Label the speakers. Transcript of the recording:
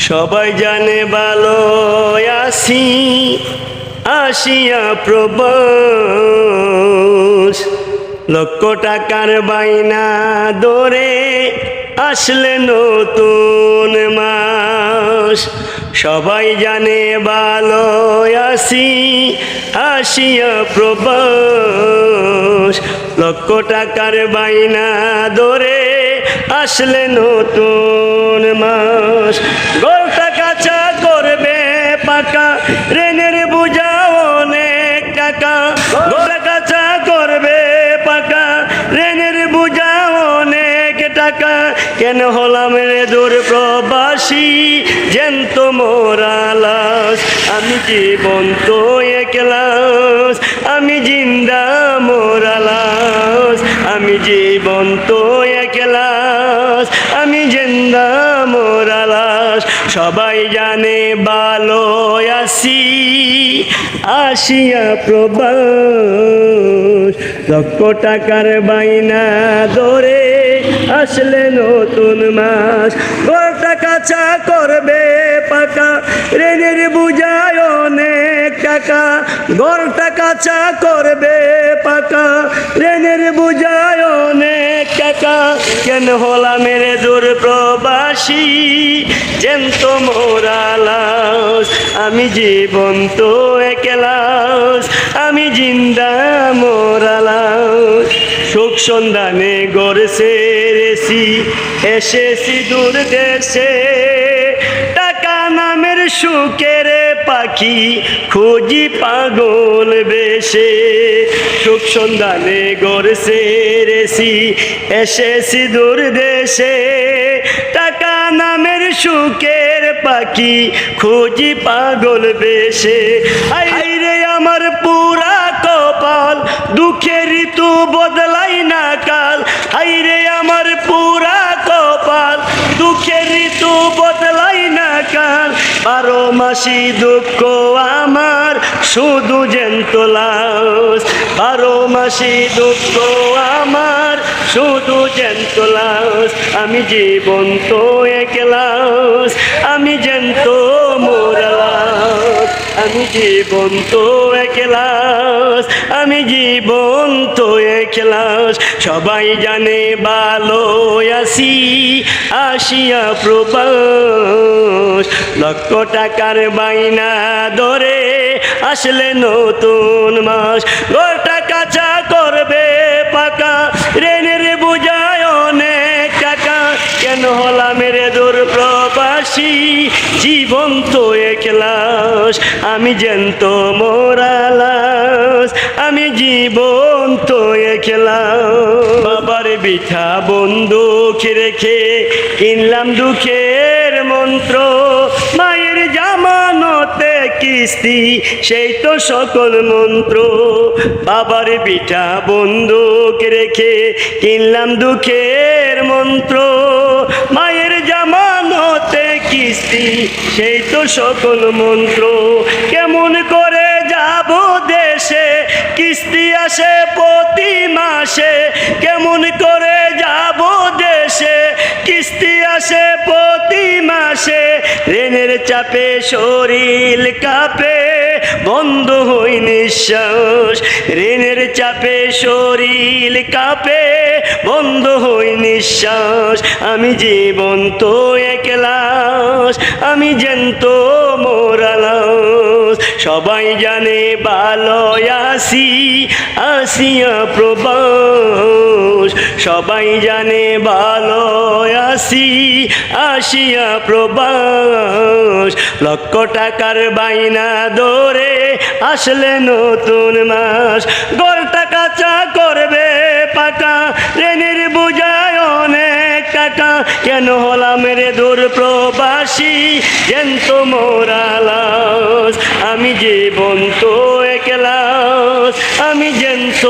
Speaker 1: সবাই জানে ভালো আসি আসিয়া প্রবাস লক্ষ টাকার বাইনা দরে আসলে নতুন মাস। সবাই জানে ভালো আসি আসিয়া প্রবাস লক্ষ টাকার বাইনা দরে আসলে নতুন মাস। গোলটা কাঁচা করবে পাকা রেনের বুঝা অনেক টাকা। গোলটা কাঁচা করবে পাকা রেনের বুঝা অনেক টাকা। কেন হলাম রে দূর প্রবাসী জেন্ত মোরালাস আমি জীবন তো একলাস আমি জিন্দা মোরালাস আমি জীবন তো মোরালাস সবাই জানে ভালো আসি, আসিয়া প্রবাস। লক্ষ টাকার বাইনা ধরে আসলে নতুন মাস। ঘরটা কাছা করবে পাকা রেনের বুঝায় অনেক টাকা। ঘরটা কাছা করবে পাকা রেনের বুঝায় অনেক টাকা। কেন হলা মেরে প্রবাসী জেন্ত মোরালাস আমি জীবন তো একলাস, আমি জিন্দা মোরালাস সুখ সন্ধানে গড়ছে রেসি, এসেছি দূর দেশে। টাকা নামের সুখের পাখি, খুঁজি পাগল বেশে। সুখ সন্ধানে গড়ছে রেসি, এসেছি দূর দেশে। সুখের পাখি, খুঁজি পাগল বেশে। আই রে আমার পুরা কপাল দুঃখের ঋতু বদলাই না কাল। হাই রে আমার পুরা কপাল দুঃখের ঋতু বদলাই না কাল। বারো মাসি দুঃখ আমার, শুধু জেন্ত লাস বারো মাসি দুঃখ আমার শুধু জেন্ত লাস আমি জীবন তো একলাস আমি জেন্ত মোরালাস আমি জীবন তো একলাস আমি জীবন তো একলাস সবাই জানে ভালো আসি, আসিয়া প্রবাস। লক্ষ টাকার বাইনা ধরে আসলে নতুন মাস গোটা কাঁচা করবে পাকা কেন হলা মেরে দূর প্রবাসী জীবন তো একলাস আমি জেন্ত মোরালাস আমি জীবন তো একলাস বাবার বিঠা বন্দুক রেখে কিনলাম দুঃখের মন্ত্র। মায়ের জামানতে কিস্তি, সেই তো সকল মন্ত্র। বাবার বিঠা বন্দুক রেখে কিনলাম দুঃখের মন্ত্র। কিস্তি সেই তো সকল মন্ত্র। কেমন করে যাব দেশে? কিস্তি আসে প্রতি মাসে। কেমন করে যাব দেশে? কিস্তি আসে প্রতি মাসে। ঋণের চাপে শরীর কাপে, বন্ধ হই নিঃশ্বাস। ঋণের চাপে শরীর কাঁপে। বন্ধ হই নিঃশ্বাস। আমি জীবন তো একলাস আমি জেন্ত মোরালাস সবাই জানে ভালো আসি, আসিয়া প্রবাস। সবাই জানে ভালো আসি, আসিয়া প্রবাস। লক্ষ টাকার বাইনা দৌড়ে আসলে নতুন মাস। গোলটা কাঁচা করবে পাকা টাকা কেন হলাম রে দূর প্রবাসী? জেন্ত মোরালাস আমি জীবন তো একলাস আমি জেন্ত